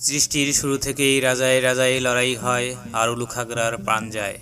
সৃষ্টির শুরু থেকেই রাজায় রাজায় লড়াই হয় আর উলুখাগড়ার প্রাণ যায়।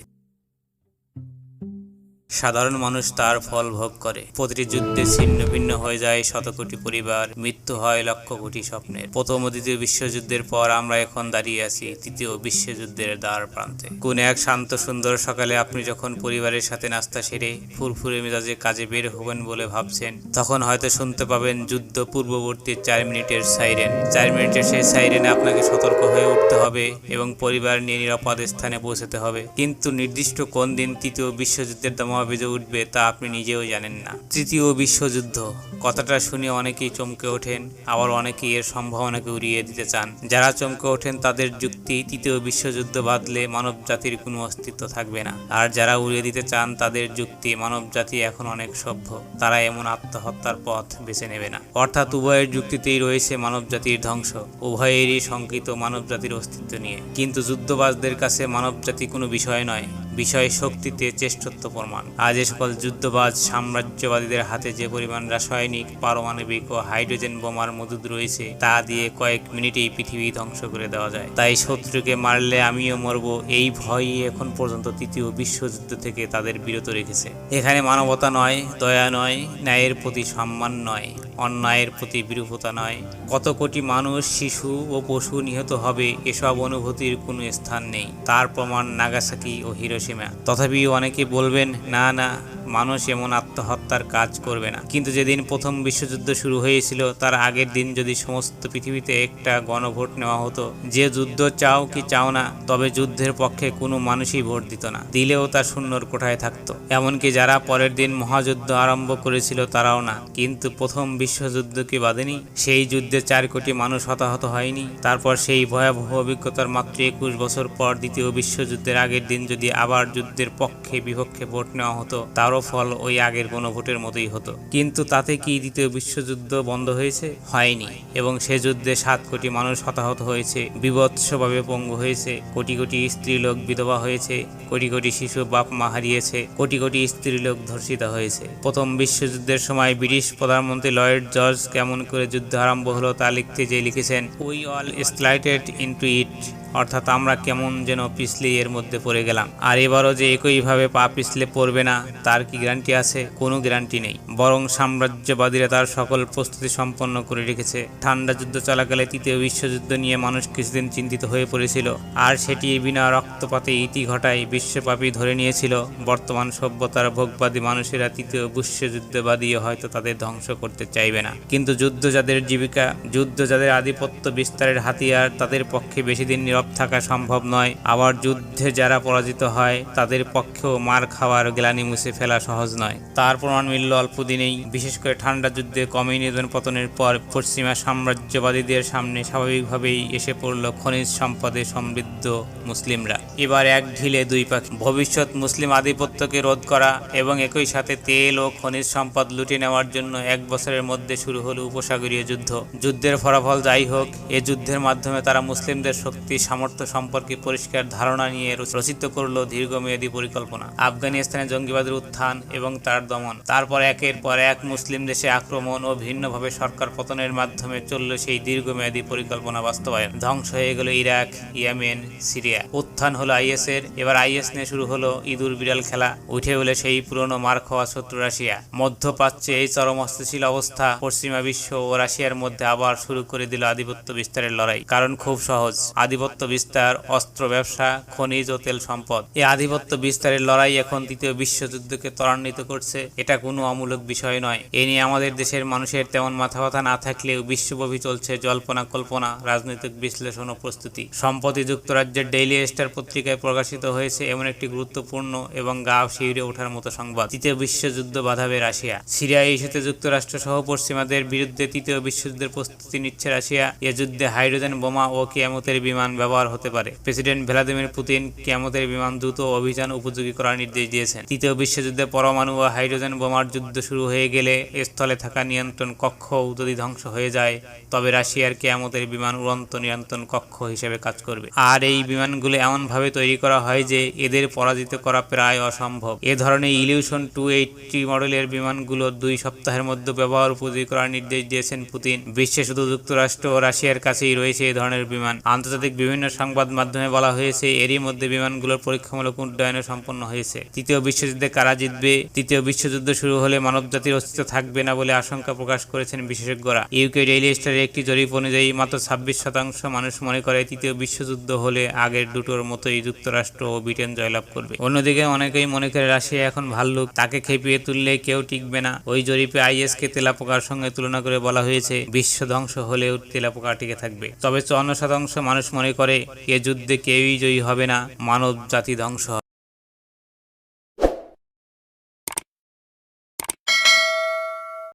সাধারণ মানুষ তার ফল ভোগ করে। প্রতিটি যুদ্ধে ছিন্ন ভিন্ন হয়ে যায় শত কোটি পরিবার, মৃত্যু হয় লক্ষ কোটি স্বপ্নের। প্রথম ও দ্বিতীয় বিশ্বযুদ্ধের পর আমরা এখন দাঁড়িয়ে আছি তৃতীয় বিশ্বযুদ্ধের দ্বার প্রান্তে। কোন এক শান্ত সুন্দর সকালে আপনি যখন পরিবারের সাথে নাস্তা সেরে ফুরফুরে মেজাজে কাজে বের হবেন বলে ভাবছেন, তখন হয়তো শুনতে পাবেন যুদ্ধ পূর্ববর্তী চার মিনিটের সাইরেন। চার মিনিটের সেই সাইরেনে আপনাকে সতর্ক হয়ে উঠতে হবে এবং পরিবার নিয়ে নিরাপদ স্থানে পৌঁছতে হবে। কিন্তু নির্দিষ্ট কোন দিন তৃতীয় বিশ্বযুদ্ধের দামা বেজে উঠবে তা আপনি নিজেও জানেন না। তৃতীয় বিশ্বযুদ্ধ। কথাটা শুনে অনেকেই চমকে ওঠেন, আবার অনেকেই এর সম্ভাবনাকে উড়িয়ে দিতে চান। যারা চমকে ওঠেন, তাদের যুক্তি তৃতীয় বিশ্বযুদ্ধ বাদলে মানব জাতির কোনো অস্তিত্ব থাকবে না। আর যারা উড়িয়ে দিতে চান, তাদের যুক্তি মানব জাতি এখন অনেক সভ্য। তারা এমন আত্মহত্যার পথ বেছে নেবে না। অর্থাৎ উভয়ের যুক্তিতেই রয়েছে মানব জাতির ধ্বংস। উভয়েরই শঙ্কিত মানব জাতির অস্তিত্ব। নিয়ে। কিন্তু যুদ্ধবাজদের কাছে মানবজাতি কোনো বিষয় নয়। বিষয় শক্তিতে চেষ্টত্ব প্রমাণ। আজ সকল যুদ্ধবাজ, সাম্রাজ্যবাদীদের হাতে যে পরিমাণ রাসায়নিক, পারমাণবিক ও হাইড্রোজেন বোমার মজুদ রয়েছে, তা দিয়ে কয়েক মিনিটেই পৃথিবী ধ্বংস করে দেওয়া যায়। তাই শত্রুকে মারলে আমিও মরব, এই ভয়ই এখন পর্যন্ত তৃতীয় বিশ্বযুদ্ধ থেকে তাদের বিরত রেখেছে। এখানে মানবতা নয়, দয়া নয়, ন্যায়ের প্রতি সম্মান নয়, অন্যায়ের প্রতি বিরূপতা নয়। কত কোটি মানুষ, শিশু ও পশু নিহত হবে, এসব অনুভূতির কোনো স্থান নেই। তার প্রমাণ নাগাসাকি ও হিরোসীমা তথাপি অনেকে বলবেন, না না, মানুষ এমন আত্মহত্যার কাজ করবে না। কিন্তু যেদিন প্রথম বিশ্বযুদ্ধ শুরু হয়েছিল, তার আগের দিন যদি সমস্ত পৃথিবীতে একটা গণভোট নেওয়া হতো, যে যুদ্ধ চাও কি চাও না, তবে যুদ্ধের পক্ষে কোনো মানুষই ভোট দিত না। দিলেও তা শূন্যর কোঠায় থাকতো। এমনকি যারা পরের দিন মহাযুদ্ধ আরম্ভ করেছিল, তারাও না। কিন্তু প্রথম বিশ্বযুদ্ধ কি বাঁধেনি? সেই যুদ্ধে চার কোটি মানুষ হতাহত হয়নি। তারপর সেই ভয়াবহ অভিজ্ঞতার মাত্র একুশ বছর পর দ্বিতীয় বিশ্বযুদ্ধের আগের দিন যদি আবার যুদ্ধের পক্ষে বিপক্ষে ভোট নেওয়া হতো, তারও ফল ওই আগের কোনো ভোটের মতোই হতো। কিন্তু তাতে কি দ্বিতীয় বিশ্বযুদ্ধ বন্ধ হয়েছে? হয়নি। এবং সে যুদ্ধে সাত কোটি মানুষ হতাহত হয়েছে, বিভৎসভাবে পঙ্গু হয়েছে, কোটি কোটি স্ত্রীলোক বিধবা হয়েছে, কোটি কোটি শিশু বাপ মা হারিয়েছে, কোটি কোটি স্ত্রীলোক ধর্ষিত হয়েছে। প্রথম বিশ্বযুদ্ধের সময় ব্রিটিশ প্রধানমন্ত্রী লয়েড জর্জ কেমন করে যুদ্ধ আরম্ভ হলো তা লিখতে যে লিখেছেন we all slighted into it অর্থাৎ আমরা কেমন যেন পিছলে এর মধ্যে পড়ে গেলাম। আর এবারও যে একইভাবে পা পিছলে পড়বে না, তার কি গ্যারান্টি আছে? কোনো গ্যারান্টি নেই। বরং সাম্রাজ্যবাদীরা তার সকল প্রস্তুতি সম্পন্ন করে রেখেছে। ঠান্ডা যুদ্ধ চলাকালে তৃতীয় বিশ্বযুদ্ধ নিয়ে মানুষ কিছুদিন চিন্তিত হয়ে পড়েছিল। আর সেটি বিনা রক্তপাতে ইতি ঘটায় বিশ্বব্যাপী ধরে নিয়েছিল। বর্তমান সভ্যতার ভোগবাদী মানুষেরা তৃতীয় বিশ্বযুদ্ধবাদী হয়তো তাদের ধ্বংস করতে চাইবে না। কিন্তু যুদ্ধ যাদের জীবিকা, যুদ্ধ যাদের আধিপত্য বিস্তারের হাতিয়ার, তাদের পক্ষে বেশি দিন নীরব থাকা সম্ভব নয়। আবার যুদ্ধে যারা পরাজিত হয়, তাদের পক্ষেও মার খাওয়ার গ্লানি মুছে ফেলা সহজ নয়। তার প্রমাণ মিলল অল্প দিনেই বিশেষ করে ঠান্ডা যুদ্ধে কমিউনিজম পতনের পর পশ্চিমা সাম্রাজ্যবাদীদের সামনে স্বাভাবিকভাবেই এসে পড়ল খনিজ সম্পদে সমৃদ্ধ মুসলিমরা। এবার এক ঢিলে দুই পাখি ভবিষ্যৎ মুসলিম আধিপত্যকে রোধ করা এবং একই সাথে তেল ও খনিজ সম্পদ লুটে নেওয়ার জন্য এক বছরের মধ্যে শুরু হলো উপসাগরীয় যুদ্ধ। যুদ্ধের ফলাফল যাই হোক, এ যুদ্ধের মাধ্যমে তারা মুসলিমদের শক্তি সামর্থ্য সম্পর্কে পরিষ্কার ধারণা নিয়ে রচিত করল দীর্ঘমেয়াদী পরিকল্পনা। আফগানিস্তানে জঙ্গিবাদের উত্থান এবং তার দমন। তারপর একের পর এক মুসলিম দেশে আক্রমণ ও ভিন্নভাবে সরকার পতনের মাধ্যমে চলল সেই দীর্ঘমেয়াদী পরিকল্পনা বাস্তবায়ন। ধ্বংস হয়ে গেল ইরাক, ইয়েমেন, সিরিয়া। উত্থান হলো আইএস এর এবার আইএস নিয়ে শুরু হলো ইঁদুর বিড়াল খেলা। উঠে হলে সেই পুরনো মার খাওয়া শত্রু রাশিয়া। মধ্যপ্রাচ্যে এই চরম অস্থিতিশীল অবস্থা পশ্চিমা বিশ্ব ও রাশিয়ার মধ্যে আবার শুরু করে দিল আধিপত্য বিস্তারের লড়াই। কারণ খুব সহজ। আধিপত্য বিস্তার, অস্ত্র ব্যবসা, খনিজ ও তেল সম্পদ। এই আধিপত্য বিস্তারের লড়াই এখন তৃতীয় বিশ্বযুদ্ধকে ত্বরান্বিত করছে। এটা কোনো অমূলক বিষয় নয়। এ নিয়ে আমাদের দেশের মানুষের তেমন মাথা ব্যথা না থাকলেও বিশ্বব্যাপী চলছে জল্পনা কল্পনা, রাজনৈতিক বিশ্লেষণ ও প্রস্তুতি। সম্প্রতি যুক্তরাজ্যের ডেইলি স্টার পত্রিকায় প্রকাশিত হয়েছে এমন একটি গুরুত্বপূর্ণ এবং গা শিউরে ওঠার মতো সংবাদ। তৃতীয় বিশ্বযুদ্ধ বাধাবে রাশিয়া। সিরিয়া ইস্যুতে যুক্তরাষ্ট্র সহ পশ্চিমাদের বিরুদ্ধে তৃতীয় বিশ্বযুদ্ধের প্রস্তুতি নিচ্ছে রাশিয়া। এ যুদ্ধে হাইড্রোজেন বোমা ও কিয়ামতের বিমান ব্যবহার হতে পারে। প্রেসিডেন্ট ভ্লাদিমির পুতিন কিয়ামতের বিমান দ্রুত অভিযান উপযোগী করার নির্দেশ দিয়েছেন। তৃতীয় বিশ্বযুদ্ধে পরমাণু ও হাইড্রোজেন বোমার যুদ্ধ শুরু হয়ে গেলে স্থলে থাকা নিয়ন্ত্রণ কক্ষও যদি ধ্বংস হয়ে যায়, তবে রাশিয়ার কেয়ামতের বিমান উড়ন্ত নিয়ন্ত্রণ কক্ষ হিসেবে কাজ করবে। আর এই বিমানগুলো এমনভাবে তৈরি করা হয় যে এদের পরাজিত করা প্রায় অসম্ভব। এ ধরনের ইলিউশন টু এইটটি মডেলের বিমানগুলো দুই সপ্তাহের মধ্যে ব্যবহার উপযোগী করার নির্দেশ দিয়েছেন পুতিন। বিশ্বে শুধু যুক্তরাষ্ট্র ও রাশিয়ার কাছেই রয়েছে এই ধরনের বিমান। আন্তর্জাতিক বিভিন্ন সংবাদ মাধ্যমে বলা হয়েছে, এরই মধ্যে বিমানগুলোর পরীক্ষামূলক উড্ডয়নও সম্পন্ন হয়েছে। তৃতীয় বিশ্বযুদ্ধে কারা জিতবে? তৃতীয় বিশ্বযুদ্ধ শুরু হলে মানবজাতির অস্তিত্ব থাকবে না বলে আশঙ্কা প্রকাশ করেছেন বিশেষজ্ঞরা। ইউকে ডেইলি স্টারের একটি জরিপ অনুযায়ী মাত্র ছাব্বিশ শতাংশ মানুষ মনে করে তৃতীয় বিশ্বযুদ্ধ হলে আগের দুটোর মতোই যুক্তরাষ্ট্র ও ব্রিটেন জয়লাভ করবে। অন্যদিকে অনেকেই মনে করে রাশিয়া এখন ভাল্লুক তাকে খেপিয়ে তুললে কেউ টিকবে না। ওই জরিপে আইএস কে তেলাপোকার সঙ্গে তুলনা করে বলা হয়েছে বিশ্ব ধ্বংস হলেও তেলাপোকা টিকে থাকবে। তবে চুয়ান্ন শতাংশ মানুষ মনে করে এ যুদ্ধে কেউই জয়ী হবে না মানব জাতি ধ্বংস